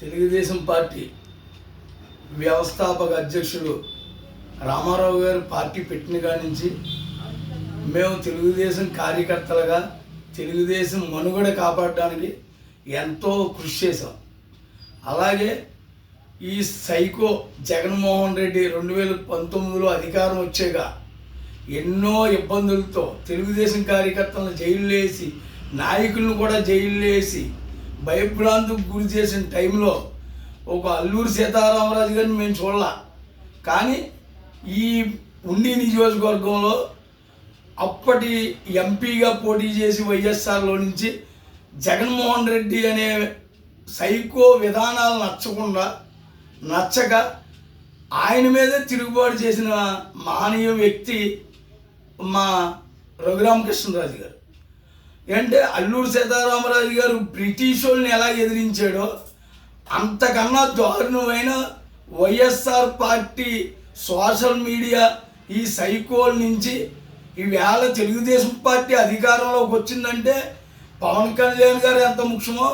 Telugu Desam party వ్యవస్థాపక అధ్యక్షుడు రామారావు గారు పార్టీ పెట్టిన కాడి నుంచి మేము తెలుగుదేశం కార్యకర్తలుగా తెలుగుదేశం మనుగడ కాపాడడానికి ఎంతో కృషి చేశాం. అలాగే ఈ సైకో జగన్మోహన్ రెడ్డి రెండు వేల పంతొమ్మిదిలో అధికారం వచ్చాక ఎన్నో ఇబ్బందులతో తెలుగుదేశం కార్యకర్తలను జైలు వేసి నాయకులను కూడా జైలు వేసి భయభ్రాంతికి గురి చేసిన టైంలో ఒక అల్లూరి సీతారామరాజు గారిని మేము చూడాల. కానీ ఈ ఉండి నియోజకవర్గంలో అప్పటి ఎంపీగా పోటీ చేసి వైఎస్ఆర్లో నుంచి జగన్మోహన్ రెడ్డి అనే సైకో విధానాలు నచ్చకుండా నచ్చక ఆయన మీదే తిరుగుబాటు చేసిన మానీయ వ్యక్తి మా రఘురామకృష్ణరాజు గారు. అంటే అల్లూరు సీతారామరాజు గారు బ్రిటిష్ వాళ్ళని ఎలా ఎదిరించాడో అంతకన్నా దారుణమైన వైఎస్ఆర్ పార్టీ సోషల్ మీడియా ఈ సైకోల్ నుంచి ఈవేళ తెలుగుదేశం పార్టీ అధికారంలోకి వచ్చిందంటే పవన్ కళ్యాణ్ గారు ఎంత ముఖ్యమో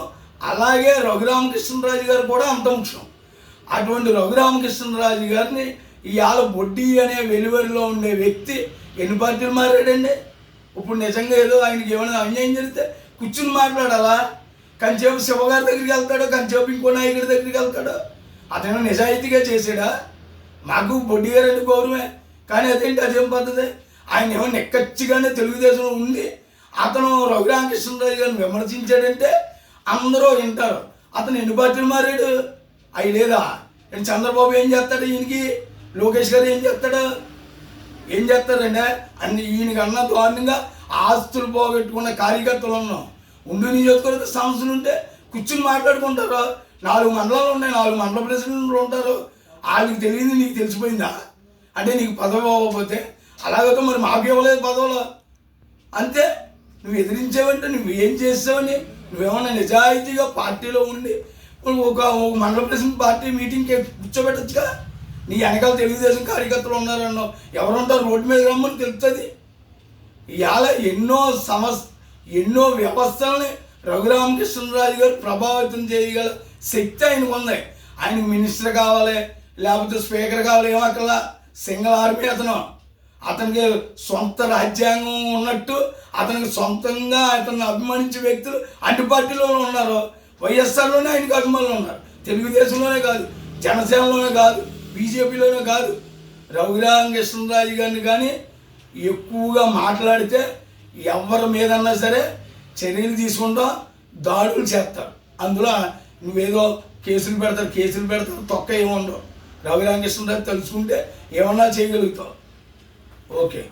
అలాగే రఘురామకృష్ణరాజు గారు కూడా అంత ముఖ్యం. అటువంటి రఘురామకృష్ణరాజు గారిని ఇవాళ బొడ్డి అనే వెలువరిలో ఉండే వ్యక్తి ఎన్ని పార్టీలు మారాడండి? ఇప్పుడు నిజంగా ఏదో ఆయనకి ఏమైనా అన్యాయం జరిగితే కూర్చుని మాట్లాడాలా? కంచేపు శివగారి దగ్గరికి వెళ్తాడో కంచేపు ఇంకో నాయకుడి దగ్గరికి వెళ్తాడో? అతను నిజాయితీగా చేసాడా మాకు బొడ్డి గారు అంటే గౌరవమే. కానీ అదేంటి? అదేం పద్ధతి? ఆయన ఏమో నెక్కచ్చిగానే తెలుగుదేశంలో ఉండి అతను రఘురామకృష్ణరాజు గారిని విమర్శించాడంటే అందరూ వింటారు. అతను ఎన్ని పార్టీలు మారాడు? అవి లేదా? చంద్రబాబు ఏం చేస్తాడు? ఈయనకి లోకేష్ గారు ఏం చేస్తాడు? ఏం చేస్తారంటే అన్ని ఈయనకన్నా దారుణంగా ఆస్తులు పోగొట్టుకున్న కార్యకర్తలు ఉన్నాం. ఉండు నియోజకవర్గ సమస్యలు ఉంటే కూర్చుని మాట్లాడుకుంటారు. నాలుగు మండలాలు ఉన్నాయి నాలుగు మండల ప్రెసిడెంట్లు ఉంటారు. వాళ్ళకి తెలియదు నీకు తెలిసిపోయిందా? అంటే నీకు పదవి అవ్వకపోతే అలాగైతే మరి మాకు ఇవ్వలేదు పదవులు. అంతే నువ్వు ఎదిరించావంటే నువ్వు ఏం చేసావని నువ్వేమన్నా నిజాయితీగా పార్టీలో ఉండి ఒక ఒక మండల ప్రెసిడెంట్ పార్టీ మీటింగ్కి కూర్చోబెట్టచ్చుగా? నీ వెనకాల తెలుగుదేశం కార్యకర్తలు ఉన్నారన్నో ఎవరుంటారు రోడ్డు మీద రమ్మని తెలుస్తుంది? ఇవాళ ఎన్నో సమస్ ఎన్నో వ్యవస్థలని రఘురామకృష్ణరాజు గారు ప్రభావితం చేయగల శక్తి ఆయనకు ఉంది. ఆయనకు మినిస్టర్ కావాలి లేకపోతే స్పీకర్ కావాలి అక్కడ సింగల్ ఆర్మీ అతను. అతనికి సొంత రాజ్యాంగం ఉన్నట్టు అతనికి సొంతంగా అతన్ని అభిమానించే వ్యక్తులు అన్ని పార్టీలోనే ఉన్నారు. వైఎస్ఆర్లోనే ఆయనకు అభిమానులు ఉన్నారు. తెలుగుదేశంలోనే కాదు జనసేనలోనే కాదు బీజేపీలోనే కాదు రఘురామకృష్ణరాజు గారిని కానీ ఎక్కువగా మాట్లాడితే ఎవరి మీదన్నా సరే చర్యలు తీసుకుంటాం దాడులు చేస్తారు. అందులో నువ్వేదో కేసులు పెడతారు కేసులు పెడతారు తొక్క ఏముండవు. రఘురామకృష్ణరాజు తెలుసుకుంటే ఏమన్నా చేయగలుగుతావు. ఓకే.